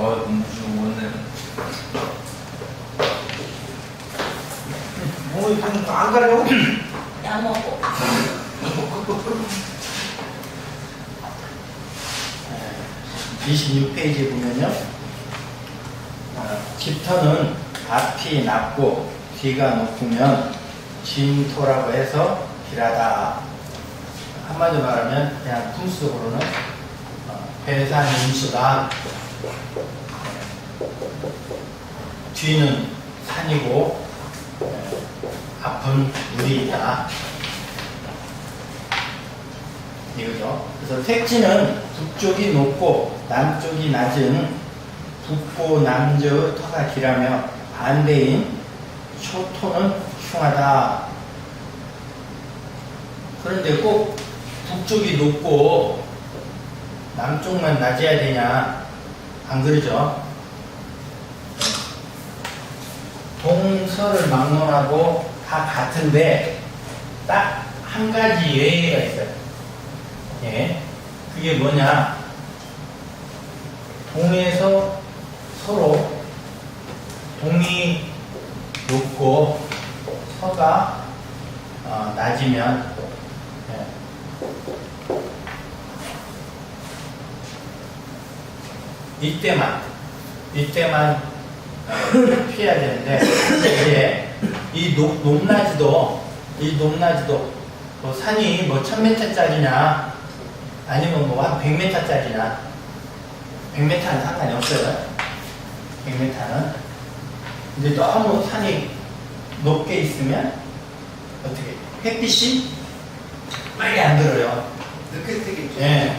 어, 공부 좀 오네. 뭐, 좀안 가려고? 야 먹고 26페이지에 보면요. 어, 집터는 앞이 낮고 뒤가 높으면 진토라고 해서 길하다. 한마디로 말하면 그냥 풍수적으로는 어, 배산 임수다. 뒤는 산이고 에, 앞은 물이 있다. 이거죠. 그래서 색지는 북쪽이 높고 남쪽이 낮은 북고 남저의 터가 길하며 반대인 초토는 흉하다. 그런데 꼭 북쪽이 높고 남쪽만 낮아야 되냐? 안 그러죠? 동서를 막론하고 다 같은데 딱 한 가지 예외가 있어요. 예. 그게 뭐냐? 동에서 서로 동이 높고 서가 어, 낮으면 예. 이때만 이때만 어, 피해야 되는데 이제 이 높, 높낮이도 이 높낮이도 뭐 산이 뭐 1000m짜리냐 아니면 뭐 한 100m짜리냐 100m는 상관이 없어요 100m는 근데 너무 산이 높게 있으면 어떻게 햇빛이 빨리 안 들어요 늦게 뜨겠죠. 예.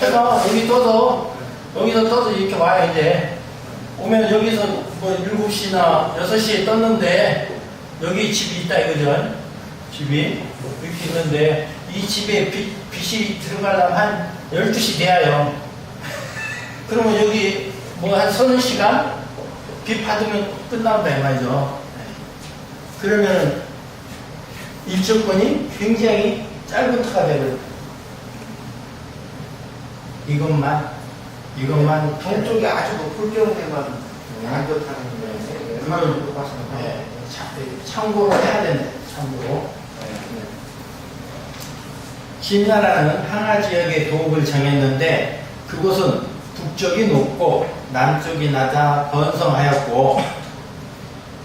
해서 여기 떠서 여기서 떠서 이렇게 와야 이제 오면 여기서 뭐 7시나 6시에 떴는데 여기 집이 있다 이거죠. 집이 이렇게 있는데 이 집에 빛, 빛이 들어가려면 한 12시 돼야요. 그러면 여기 뭐 한 서너 시간 빛 받으면 끝나온다 이 말이죠. 그러면 일조권이 굉장히 짧은 터가 되거든요. 이것만 이것만 동쪽이 아주 높을 경우에만 안 좋다는 거예요. 얼마나 예, 거예요? 참- 참고로 해야 된다. 참고로. 진나라는 항하 지역의 도읍을 정했는데 그곳은 북쪽이 높고 남쪽이 낮아 번성하였고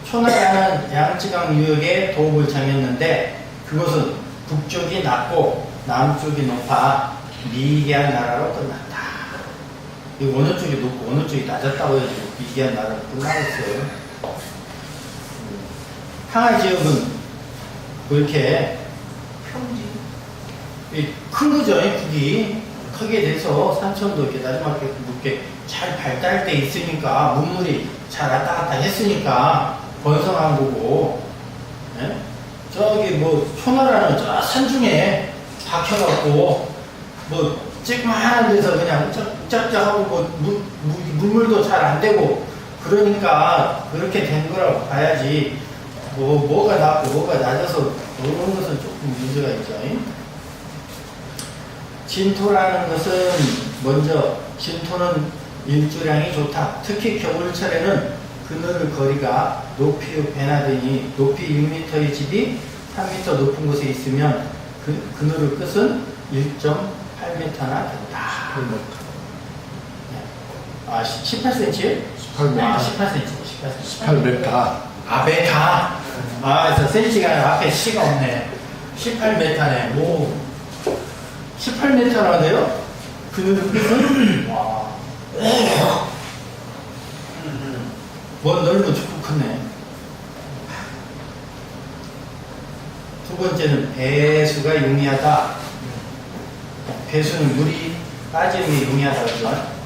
초나라는 양쯔강 유역의 도읍을 정했는데 그곳은 북쪽이 낮고 남쪽이 높아 미개한 나라로 끝났다. 이 어느 쪽이 높고 어느 쪽이 낮았다고 해가지고 미개한 나라로 끝나겠어요. 항하 지역은 뭐 이렇게 평지. 이큰 거죠, 이 국이. 크게 돼서 산천도 이렇게 나지막에 이렇게 잘 발달돼 있으니까 문물이 잘 왔다 갔다 했으니까 번성한 거고, 예? 저기 뭐 초나라는 저 산중에 박혀갖고 뭐 쬐그만한 데서 그냥 짝짝하고 뭐 물, 물, 물물도 잘 안 되고 그러니까 그렇게 된 거라고 봐야지 뭐 뭐가 낮고 뭐가 낮아서 그런 것은 조금 문제가 있죠. 잉? 진토라는 것은 먼저 진토는 일조량이 좋다. 특히 겨울철에는 그늘 거리가 높이 변하더니 높이 6m의 집이 3m 높은 곳에 있으면 그 그늘의 끝은 1.8m나 된다. 아, 18cm? 18m. 아, 18cm. 18cm. 18m. 아, 메타. 아, 그래서 센치가 앞에 시가 없네. 18메타네. 오. 18메타라는데요? 그늘의 끝은? 와. 먼 넓고 좋고 크네. 두 번째는 배수가 용이하다. 배수는 물이 빠짐이 용이하다죠.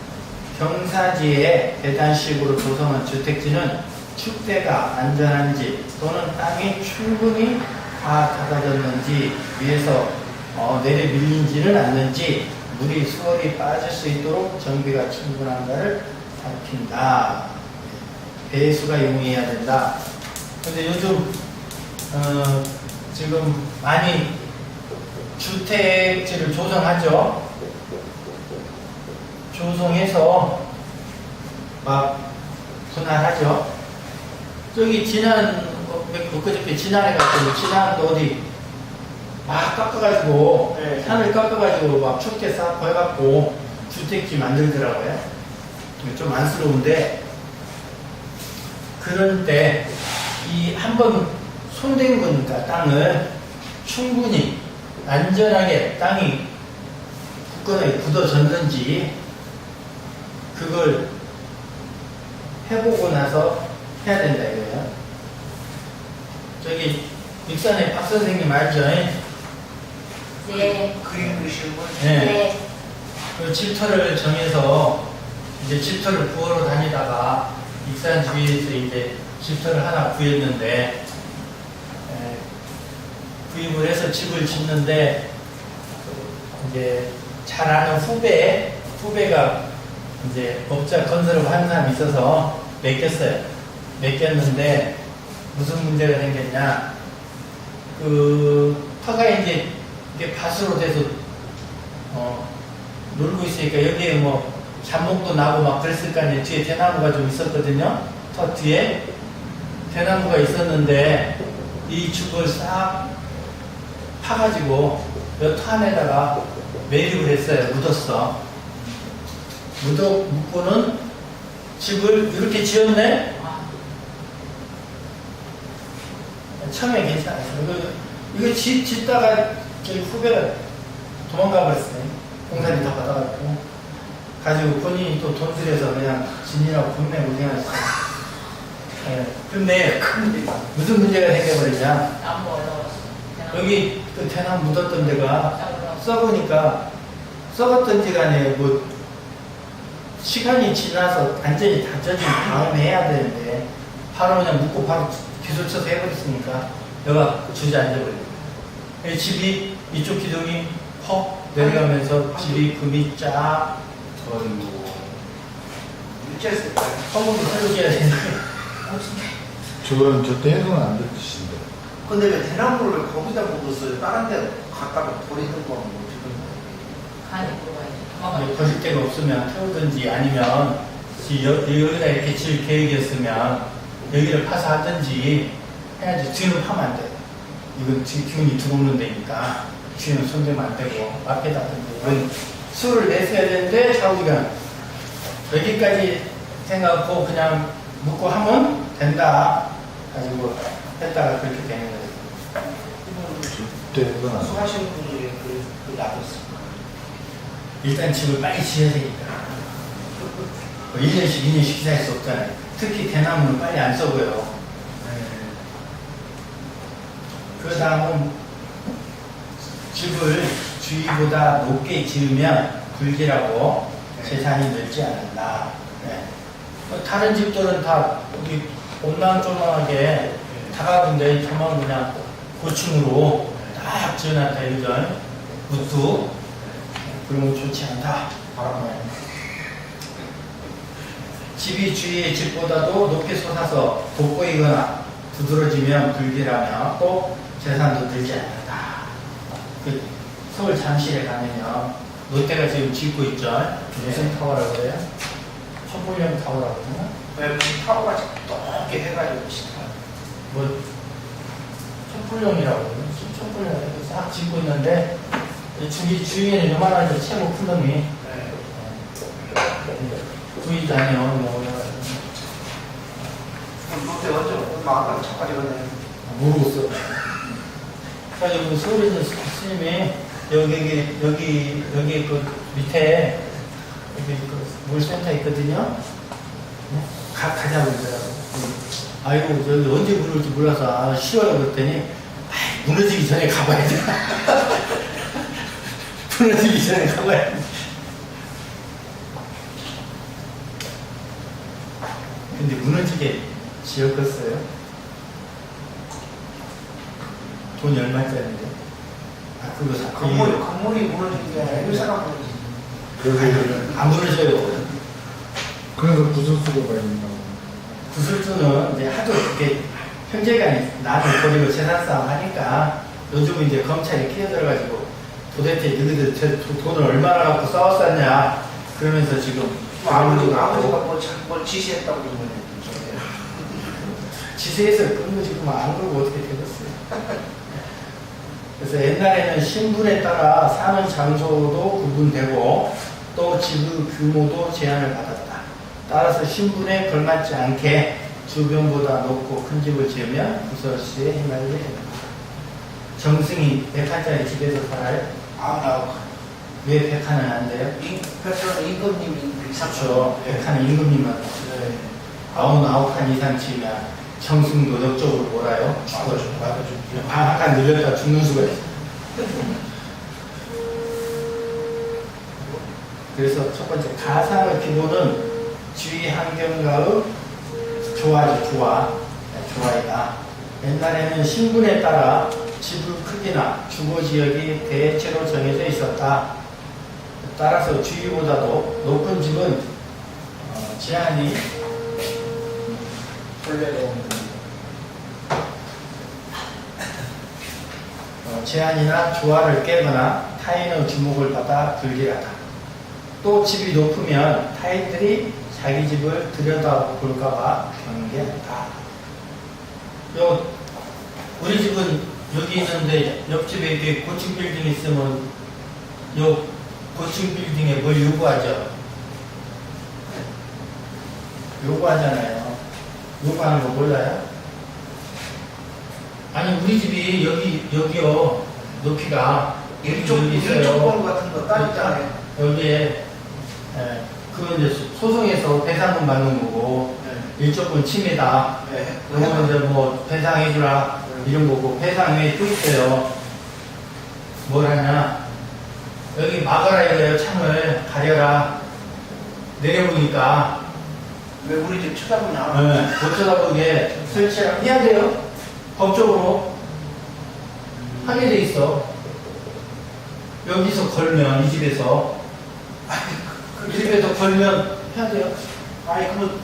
경사지에 계단식으로 조성한 주택지는 축대가 안전한지 또는 땅이 충분히 다 닫아졌는지 위에서 어, 내려 밀리지는 않는지 물이 수월히 빠질 수 있도록 정비가 충분한가를 살핀다. 배수가 용이해야 된다. 근데 요즘 어, 지금 많이 주택지를 조성하죠. 조성해서 막 분할하죠. 저기 지난 어, 몇- 엊그저께 지난해 같은 지난 어디 막 깎아가지고 네. 산을 깎아가지고 막 춥게 싹 해갖고 주택지 만들더라고요. 좀 안쓰러운데 그런데 이 한 번 손댄 거니까 땅을 충분히 안전하게 땅이 굳건하게 굳어졌는지 그걸 해보고 나서 해야 된다 이거예요. 저기 익산의 박 선생님 알죠? 네. 그림 그리시는 분? 네. 네. 그 집터를 정해서 이제 집터를 구하러 다니다가 익산 주위에서 이제 집터를 하나 구했는데 에, 구입을 해서 집을 짓는데 이제 잘 아는 후배 후배가 이제 업자 건설을 하는 사람이 있어서 맡겼어요. 맡겼는데 무슨 문제가 생겼냐 그 터가 이제 이게 밭으로 돼서 어, 놀고 있으니까 여기에 뭐 잡목도 나고 막 그랬을 거 아니에요. 뒤에 대나무가 좀 있었거든요. 터 뒤에 대나무가 있었는데 이 죽을 싹 파가지고 여터 안에다가 매립을 했어요. 묻었어. 묻어, 묻고는 집을 이렇게 지었네? 처음에 괜찮았어요. 이거, 이거 짓, 짓다가 저희 후배가 도망가 버렸어요. 공사비 다 받아가지고. 가지고 본인이 또 돈 들여서 그냥 진이라고 겁내 고생하셨어요. 예. 근데 무슨 문제가 생겨버리냐. 나무 올라왔어. 여기 그 대나무 묻었던 데가 썩으니까 썩었던 지 간에 뭐 시간이 지나서 완전히 다져진 다음에 해야 되는데 바로 그냥 묻고 바로 기술 쳐서 해버렸으니까 여가 주저앉아버려요. 이 집이 이쪽 기둥이 퍽 내려가면서 집이 금이 쫙 어이구. 일제했을 때. 허물을 살려줘야 되는데 저건 절대 해서는 안될 짓인데. 근데 왜 대나무를 거기다 묻었어요? 다른 데 갖다가 버리는 건 뭐, 지금. 간이 도망가야지. 버릴 데가 없으면 태우든지 아니면 여- 여기다 이렇게 질 계획이었으면 여기를 파서 하든지 해야지 뒤는 파면 안 돼. 이건 기운이 들어오는 데니까 뒤는 손대면 안 되고 앞에다 든지 수를 내세야 되는데 좌우지가 여기까지 생각하고 그냥 묻고 하면 된다 가지고 했다가 그렇게 되는 거예요. 수하시는 분이 그, 그 놔뒀어. 일단 집을 빨리 지어야 되니까. 뭐 1년씩, 2년씩 기다릴 수 없잖아요. 특히 대나무는 빨리 안 썩어요. 그 다음은 집을 주위보다 높게 지으면 불길하고 재산이 늘지 않는다. 네. 뭐 다른 집들은 다 여기 온난조만하게 다가군데 저만 그냥 고층으로 딱 지어놨다 이거죠. 우뚝. 그러면 좋지 않다. 바람에. 집이 주위의 집보다도 높게 솟아서 돋보이거나 두드러지면 불길하며 또 재산도 들지 않는다. 그 서울 잠실에 가면요. 롯데가 지금 짓고 있죠. 무슨 타워라고 그래요? 촛불형 타워라고 그러나? 왜 무슨 타워가 높게 해가지고 싶어. 뭐 그러나? 이렇게 싹 짓고 있는데 이 주위, 주위에는 요만한 저 채무 큰 놈이 네. 보이지 않아요. 마음까지 가네. 모르겠어. 그래가지고 서울에 있는 스님이 여기, 여기, 여기, 여기 그 밑에 여기 그 물센터 있거든요. 네? 가, 가자고 그러더라고. 아이고, 저기 언제 물을지 몰라서 아, 쉬워요. 그랬더니, 무너지기 전에 가봐야 돼. 무너지기 전에 가봐야 돼. 근데 무너지게 지었겠어요? 돈이 얼마짜리인데? 아, 그거 사, 건물이, 건물이 무너지는 게 아니라 회사가 무너지지. 그래서, 안 무너져요. 그래서 구설수가 있나고. 구슬주는 이제 하도 그렇게 형제간이 나를 버리고 재산 싸움 하니까 요즘 이제 검찰이 끼어들어가지고 도대체 너희들 저 도- 돈을 얼마나 갖고 싸웠었냐 그러면서 지금 뭐 아버지가 아버지가 뭐 자- 뭘 지시했다고 그러면 지세에서 끊고 지금 안 그러고 어떻게 되겠어요? 그래서 옛날에는 신분에 따라 사는 장소도 구분되고 또 지구 규모도 제한을 받았다. 따라서 신분에 걸맞지 않게 주변보다 높고 큰 집을 지으면 구설수에 휘말리게 됩니다. 정승이 100칸짜리 집에서 살아요? 아나 왜 100칸은 안 돼요? 백수는 임금님이 그렇죠. 100칸은 임금님만. 네. 아홉, 아홉 칸 이상 치면 정승도 역적으로 몰아요. 죽어요. 아, 아까 늘렸다 죽는 수가 있어. 그래서 첫 번째 가상의 기본은 주위 환경과의 조화죠, 조화. 네, 조화이다. 옛날에는 신분에 따라 지불 크기나 주거 지역이 대체로 정해져 있었다. 따라서 주위보다도 높은 집은 어, 제한이 원래도 어, 제한이나 조화를 깨거나 타인의 주목을 받아 불길하다. 또 집이 높으면 타인들이 자기 집을 들여다볼까봐 경계한다. 요 우리 집은 여기 있는데 옆집에 이렇게 고층 빌딩 있으면 요 고층 빌딩에 뭘 요구하죠? 요구하잖아요. 요구하는 거 몰라요? 아니 우리 집이 여기 여기요 높이가 여기 있어요. 일조권 같은 거 따있잖아요. 여기에 예, 그건 이제 소송에서 배상금 받는 거고 일조권 침해다. 네. 그거는 이제 뭐 배상해주라 이런 거고 배상에 또 있어요. 뭘 하냐? 여기 막아라 이거예요. 창을 가려라. 내려보니까 왜 우리 집 쳐다보냐? 네, 못 쳐다보게 설치를 해야 돼요. 법적으로 하게 돼 있어. 여기서 걸면 이 집에서 이 집에서 걸면 해야 돼요. 아니 그러면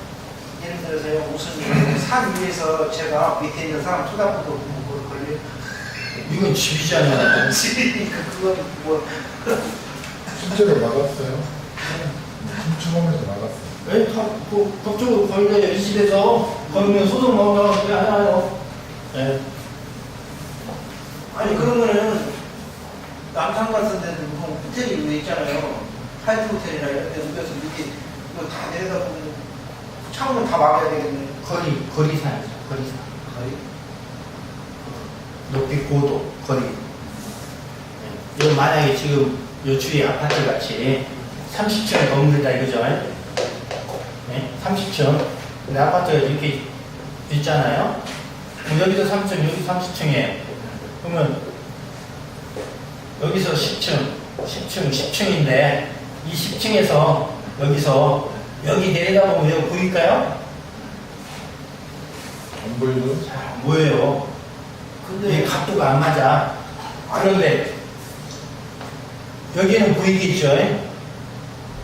예를 들어서요 무슨 산 위에서 제가 밑에 있는 사람 쳐다보고 뭐 걸려 이건 집이잖아요. 집이니까 그건 뭐 실제로 막았어요. 춤추면서 막았어요. 왜? 다, 그, 법적으로 걸려요. 이 집에서 걸면 소송 나오면 왜안 하요? 네. 아니 그러면은 남산 같은 데도 뭐 호텔이 왜 있잖아요 하이트 호텔이라 이런 데 옮겨서 이렇게 이거 다 내려다 보면 창문 다 막아야 되겠네 거리, 거리상이죠. 거리상. 거의 높이, 고도, 거리. 네. 이거 만약에 지금 요 주위 아파트 같이 30층 건물이다 이거죠. 네? 30층. 근데 아파트가 이렇게 있잖아요. 여기도 3층, 여기 30층이에요. 그러면 여기서 10층, 10층, 10층인데 이 10층에서 여기서 여기 내려다보면 여기 보일까요? 안 보이죠? 잘안 보여요. 이게 근데 각도가 안 맞아. 그런데 여기는 보이겠죠?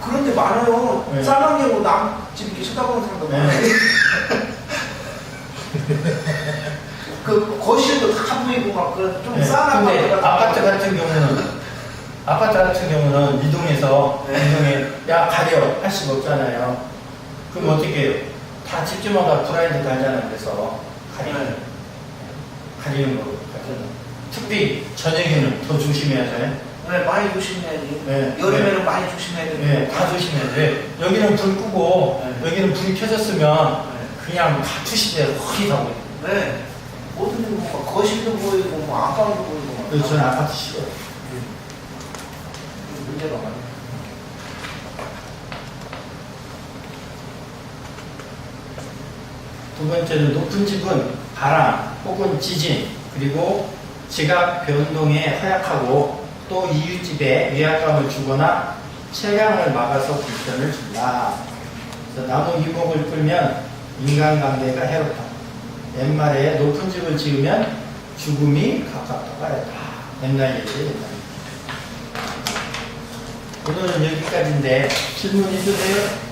그런데 많아요 네. 쌀망이고 남집 이렇게 쳐다보는 사람도 네. 많아요 그 거실도 다 보이고 막 그런 좀 네. 싸한 근데 아파트 같은 경우는 아파트 같은 경우는 이동해서 네. 이동해 야 가려 할 수가 없잖아요. 그럼 어떻게 해요? 다 집집마다 브라인드 달잖아요. 그래서 가리는 가리는 거로 가리는. 특히 저녁에는 더 조심해야 돼. 네, 많이 조심해야지 네. 여름에는 많이 조심해야 되고 네, 다 조심해야 돼. 여기는 불 끄고 네. 여기는 불이 켜졌으면 네. 그냥 가투시대 허리 하고 있는 네. 모든 뭐 거실도 보이고 뭐 안방도 보이고 막. 그래서 저는 아파트 싫어요. 문제가 많아요. 두 번째는 높은 집은 바람 혹은 지진 그리고 지각 변동에 허약하고 또 이웃집에 위압감을 주거나 체감을 막아서 불편을 준다. 나무 이목을 끌면 인간관계가 해롭다. 옛말에 높은 집을 지으면 죽음이 가깝다고 하였다. 옛날 얘기예요. 오늘은 여기까지인데 질문 있으세요?